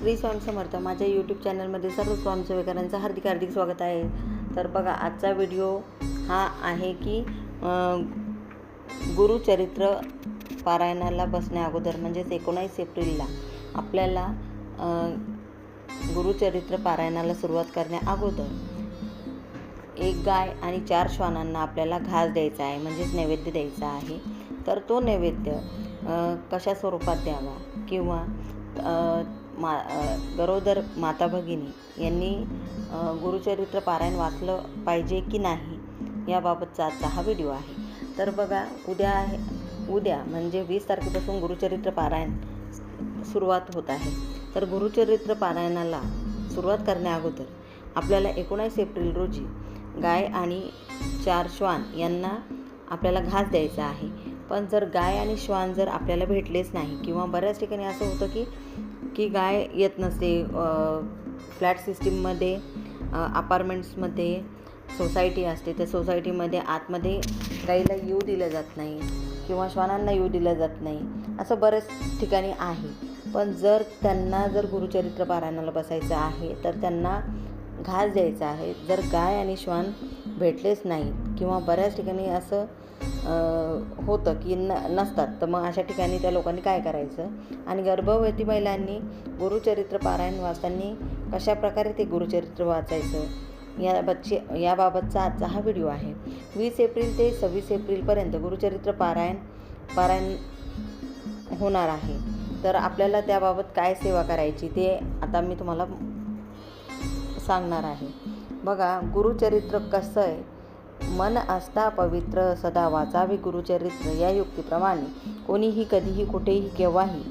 श्री स्वामी समर्थ. माझ्या यूट्यूब चॅनलमध्ये सर्व स्वामी हार्दिक हार्दिक स्वागत आहे. तर बघा आजचा व्हिडिओ हा आहे की गुरुचरित्र पारायणाला बसण्या अगोदर म्हणजेच एकोणावीस एप्रिलला आपल्याला गुरुचरित्र पारायणाला सुरुवात करण्या अगोदर एक गाय आणि चार श्वानांना आपल्याला घास द्यायचा आहे म्हणजेच नैवेद्य द्यायचा आहे. तर तो नैवेद्य कशा स्वरूपात द्यावा? किंवा मा गरोदर माता भगिनी यांनी गुरुचरित्र पारायण वाचलं पाहिजे की नाही याबाबतचा आजचा हा व्हिडिओ आहे. तर बघा उद्या आहे उद्या म्हणजे वीस तारखेपासून गुरुचरित्र पारायण सुरुवात होत आहे. तर गुरुचरित्र पारायणाला सुरुवात करण्या अगोदर आपल्याला एकोणीस एप्रिल रोजी गाय आणि चार श्वान यांना आपल्याला घास द्यायचा आहे. पण जर गाय आणि श्वान जर आपल्याला भेटलेच नाही किंवा बऱ्याच ठिकाणी असं होतं की की गाय येत नसते फ्लॅट सिस्टीममध्ये अपार्टमेंट्समध्ये सोसायटी असते त्या सोसायटीमध्ये आतमध्ये गाईला येऊ दिलं जात नाही किंवा श्वानांना येऊ दिलं जात नाही असं बऱ्याच ठिकाणी आहे. पण जर त्यांना जर गुरुचरित्र पारायणाला बसायचं आहे तर त्यांना घास द्यायचा आहे. जर गाय आणि श्वान भेटलेच नाहीत किंवा बऱ्याच ठिकाणी असं होतं की न नसतात. तर मग अशा ठिकाणी त्या लोकांनी काय करायचं? आणि गर्भवती महिलांनी गुरुचरित्र पारायण वाचताना कशाप्रकारे ते गुरुचरित्र वाचायचं? याबाबतची याबाबतचा आजचा हा व्हिडिओ आहे. वीस एप्रिल ते सव्वीस एप्रिलपर्यंत गुरुचरित्र पारायण पारायण होणार आहे. तर आपल्याला त्याबाबत काय सेवा करायची ते आता मी तुम्हाला सांगणार आहे. बघा गुरुचरित्र कसं आहे? मन असता पवित्र सदा वाचावे गुरुचरित्र या युक्तीप्रमाणे. कोणीही कधीही कुठेही केव्हाही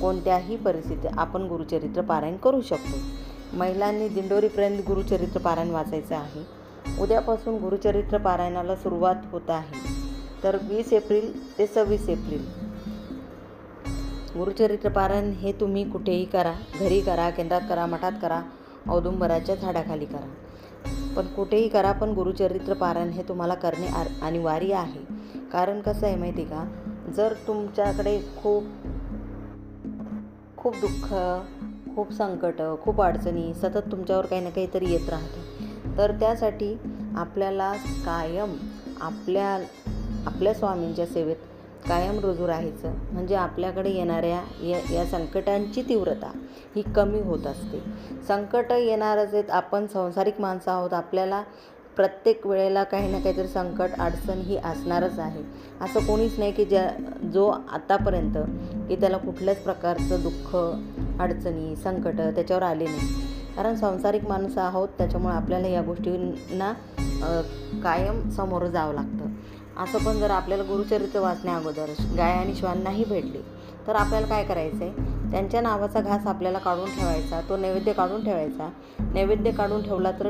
कोणत्याही परिस्थितीत आपण गुरुचरित्र पारायण करू शकतो. महिलांनी दिंडोरीपर्यंत गुरुचरित्र पारायण वाचायचं आहे. उद्यापासून गुरुचरित्र पारायणाला सुरुवात होत आहे. तर वीस एप्रिल ते सव्वीस एप्रिल. गुरुचरित्र पारायण हे तुम्ही कुठेही करा घरी करा केंद्रात करा मठात करा औदुंबराच्या झाडाखाली करा. पण कुठेही करा पण गुरुचरित्र पारायण हे तुम्हाला करणे आर अनिवार्य आहे. कारण कसं आहे माहिती का? जर तुमच्याकडे खूप खूप दुःख खूप संकट खूप अडचणी सतत तुमच्यावर काही ना काहीतरी येत राहतं. तर त्यासाठी आपल्याला कायम आपल्या आपल्या स्वामींच्या सेवेत कायम रुजू राहायचं. म्हणजे आपल्याकडे येणाऱ्या या या संकटांची तीव्रता ही कमी होत असते. संकट येणारच आहेत. आपण संसारिक माणसं आहोत. आपल्याला प्रत्येक वेळेला काही ना काहीतरी संकट अडचण ही असणारच आहे. असं कोणीच नाही की ज्या जो आतापर्यंत की त्याला कुठल्याच प्रकारचं दुःख अडचणी संकट त्याच्यावर आले नाही. कारण संसारिक माणसं आहोत. त्याच्यामुळे आपल्याला या गोष्टींना कायम समोर जावं लागतं. असं पण जर आपल्याला गुरुचरित्र वाचण्या अगोदर गाय आणि श्वान नाही तर आपल्याला काय करायचं आहे त्यांच्या नावाचा घास आपल्याला काढून ठेवायचा तो नैवेद्य काढून ठेवायचा. नैवेद्य काढून ठेवला तर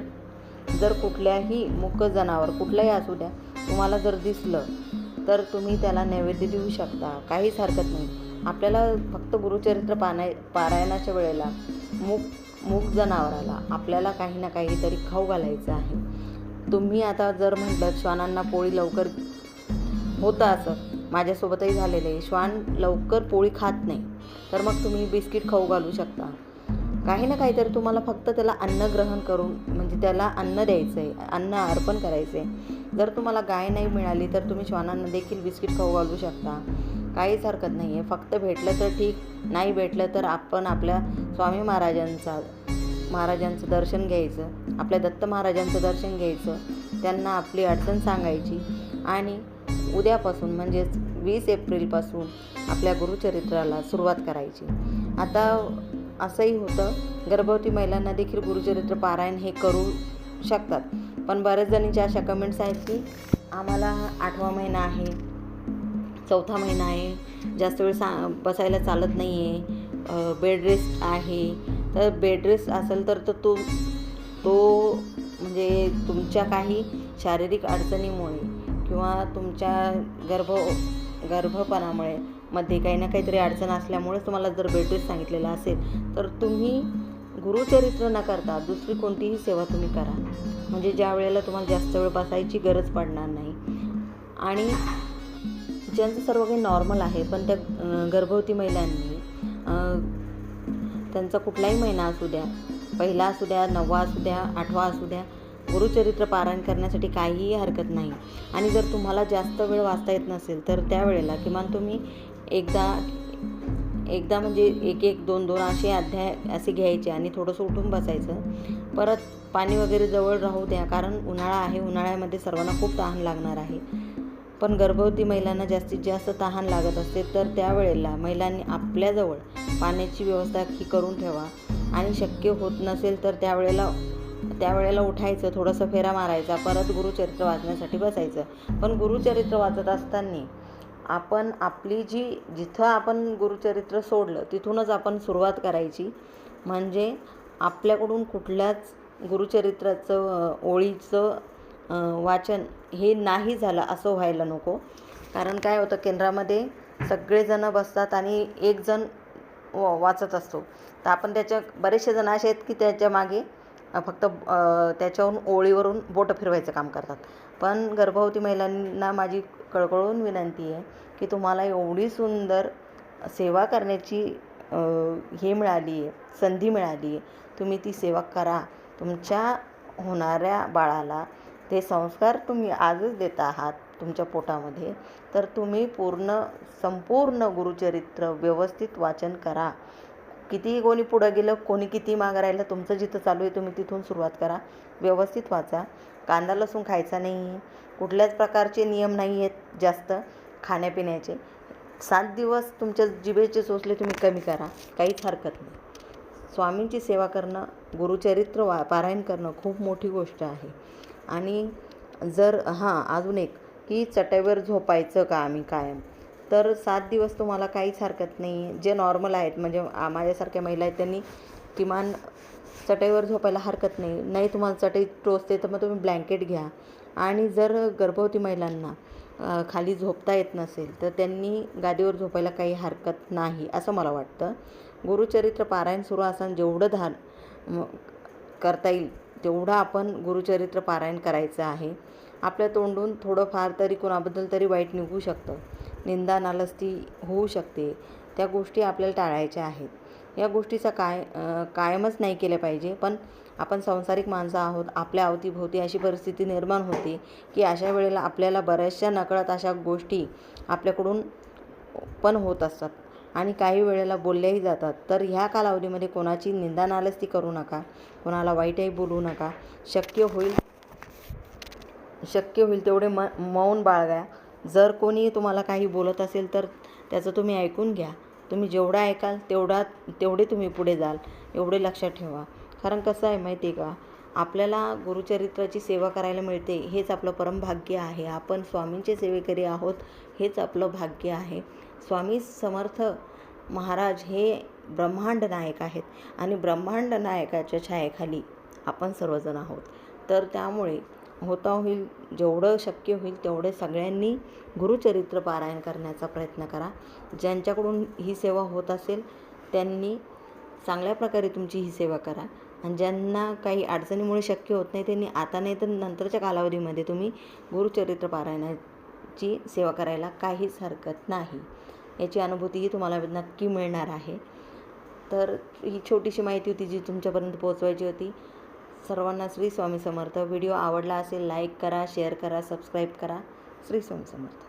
जर कुठल्याही मुक जनावर कुठलंही असू द्या तुम्हाला जर दिसलं तर तुम्ही त्याला नैवेद्य देऊ शकता. काहीच हरकत नाही. आपल्याला फक्त गुरुचरित्र पानाय पारायणाच्या वेळेला मूक मूक जनावराला आपल्याला काही ना काहीतरी खाऊ घालायचं आहे. तुम्ही आता जर म्हटलं श्वानांना पोळी लवकर होतं असं. माझ्यासोबतही झालेलं आहे. श्वान लवकर पोळी खात नाही. तर मग तुम्ही बिस्किट खाऊ घालू शकता. काही ना काहीतरी तुम्हाला फक्त त्याला अन्न ग्रहण करून म्हणजे त्याला अन्न द्यायचं आहे अन्न अर्पण करायचं आहे जर तुम्हाला गाय नाही मिळाली तर तुम्ही श्वानांना देखील बिस्किट खाऊ घालू शकता. काहीच हरकत नाही आहे फक्त भेटलं तर ठीक. नाही भेटलं तर आपण आपल्या स्वामी महाराजांचा महाराजांचं दर्शन घ्यायचं. आपल्या दत्त महाराजांचं दर्शन घ्यायचं. त्यांना आपली अडचण सांगायची. आणि उद्यापासून म्हणजेच वीस एप्रिलपासून आपल्या गुरुचरित्राला सुरुवात करायची. आता असंही होतं गर्भवती महिलांना देखील गुरुचरित्र पारायण हे करू शकतात. पण बऱ्याच जणींच्या अशा कमेंट्स आहेत की आम्हाला आठवा महिना आहे चौथा महिना आहे जास्त वेळ सा बसायला चालत नाही आहे बेड रेस्ट आहे. तर बेड रेस्ट असेल तर तो तो तो म्हणजे तुमच्या काही शारीरिक अडचणीमुळे किंवा तुमच्या गर्भ गर्भपणामुळे मध्ये काही ना काहीतरी अडचण असल्यामुळेच तुम्हाला जर बेडरेस्ट सांगितलेलं असेल तर तुम्ही गुरुचरित्र न करता दुसरी कोणतीही सेवा तुम्ही करा. म्हणजे ज्या वेळेला तुम्हाला जास्त वेळ बसायची गरज पडणार नाही. आणि ज्यांचं सर्व काही नॉर्मल आहे पण त्या गर्भवती महिलांनी त्यांचा कुठलाही महिना असू द्या पहिला असू द्या नववा असू द्या आठवा असू द्या गुरुचरित्र पारायण करण्यासाठी काहीही हरकत नाही. आणि जर तुम्हाला जास्त वेळ वाचता येत नसेल तर त्यावेळेला किमान तुम्ही एकदा एकदा म्हणजे एक एक दोन दोन असे अध्याय असे घ्यायचे आणि थोडंसं उठून बसायचं. परत पाणी वगैरे जवळ राहू द्या कारण उन्हाळा आहे. उन्हाळ्यामध्ये सर्वांना खूप तहान लागणार आहे. पण गर्भवती महिलांना जास्तीत जास्त तहान लागत असते तर त्यावेळेला महिलांनी आपल्याजवळ पाण्याची व्यवस्था ही करून ठेवा. आणि शक्य होत नसेल तर त्यावेळेला त्यावेळेला उठायचं थोडंसं फेरा मारायचा परत गुरुचरित्र वाचण्यासाठी बसायचं. पण गुरुचरित्र वाचत असताना आपण आपली जी जिथं आपण गुरुचरित्र सोडलं तिथूनच आपण सुरुवात करायची. म्हणजे आपल्याकडून कुठल्याच गुरुचरित्राचं ओळीचं वाचन हे नाही झालं असं व्हायला नको. कारण काय होतं केंद्रामध्ये सगळेजणं बसतात आणि एकजण व- वाचत असतो. तर आपण त्याच्या बरेचसे जण असे आहेत की त्याच्यामागे फक्त त्याच्यावरून ओळीवरून बोटं फिरवायचं काम करतात. पण गर्भवती महिलांना माझी कळकळून विनंती आहे की तुम्हाला एवढी सुंदर सेवा करण्याची हे मिळाली आहे संधी मिळाली आहे तुम्ही ती सेवा करा. तुमच्या होणाऱ्या बाळाला ते संस्कार तुम्ही आजच देत आहात तुमच्या पोटामध्ये तर तुम्ही पूर्ण संपूर्ण गुरुचरित्र व्यवस्थित वाचन करा. कितीही कोणी पुढं गेलं कोणी किती मागं राहिलं तुमचं जिथं चालू आहे तुम्ही तिथून सुरुवात करा. व्यवस्थित वाचा. कांदा लसूण खायचा नाही कुठल्याच प्रकारचे नियम नाही आहेत जास्त खाण्यापिण्याचे. सात दिवस तुमच्या जिभेचे सोसले तुम्ही कमी करा. काहीच हरकत नाही. स्वामींची सेवा करणं गुरुचरित्र वा पारायण करणं खूप मोठी गोष्ट आहे. आणि जर हां अजून एक की चटईवर झोपायचं का आम्ही कायम? तर सात दिवस तुम्हाला काहीच हरकत नाही. जे नॉर्मल आहेत म्हणजे माझ्यासारख्या महिला आहेत त्यांनी किमान चटईवर झोपायला हरकत नाही. नाही तुम्हाला चटई टोचते तर मग तुम्ही ब्लँकेट घ्या. आणि जर गर्भवती महिलांना खाली झोपता येत नसेल तर त्यांनी गादीवर झोपायला काही हरकत नाही असं मला वाटतं. गुरुचरित्र पारायण सुरू असताना जेवढं धान करता येईल तेवढं आपण गुरुचरित्र पारायण करायचं आहे. आपल्या तोंडून थोडंफार तरी कोणाबद्दल तरी वाईट निघू शकतं. निंदा नालस्ती होऊ शकते. त्या गोष्टी आपल्याला टाळायच्या आहेत. या गोष्टीचा काय कायमच नाही केल्या पाहिजे. पण आपण संसारिक माणसं आहोत. आपल्या अवतीभोवती अशी परिस्थिती निर्माण होते की अशा वेळेला आपल्याला बऱ्याचशा नकळत अशा गोष्टी आपल्याकडून पण होत असतात. आणि काही वेळेला बोलल्याही जातात. तर ह्या कालावधीमध्ये कोणाची निंदा नालस्ती करू नका. कोणाला वाईटही बोलू नका. शक्य होईल शक्य होईल तेवढे म मौन बाळगा. जर कोणी तुम्हाला काही बोलत असेल तर त्याचं तुम्ही ऐकून घ्या. तुम्ही जेवढं ऐकाल तेवढा तेवढे तुम्ही पुढे जाल. एवढे लक्षात ठेवा. कारण कसं आहे माहिती आहे का? आपल्याला गुरुचरित्राची सेवा करायला मिळते हेच आपलं परमभाग्य आहे. आपण स्वामींचे सेवेकरी आहोत हेच आपलं भाग्य आहे. स्वामी समर्थ महाराज हे ब्रह्मांड नायक आहेत. आणि ब्रह्मांड नायकाच्या छायेखाली आपण सर्वजण आहोत. तर त्यामुळे होता होईल जेवढं शक्य होईल तेवढे सगळ्यांनी गुरुचरित्र पारायण करण्याचा प्रयत्न करा. ज्यांच्याकडून ही सेवा होत असेल त्यांनी चांगल्या प्रकारे तुमची ही सेवा करा. आणि ज्यांना काही अडचणीमुळे शक्य होत नाही त्यांनी आता नाही तर नंतरच्या कालावधीमध्ये तुम्ही गुरुचरित्र पारायणाची सेवा करायला काहीच हरकत नाही. याची अनुभूतीही तुम्हाला नक्की मिळणार आहे. तर ही छोटीशी माहिती होती जी तुमच्यापर्यंत पोहोचवायची होती. सर्वांना श्री स्वामी समर्थ. व्हिडिओ आवडला असेल लाईक करा शेअर करा सबस्क्राईब करा. श्री स्वामी समर्थ.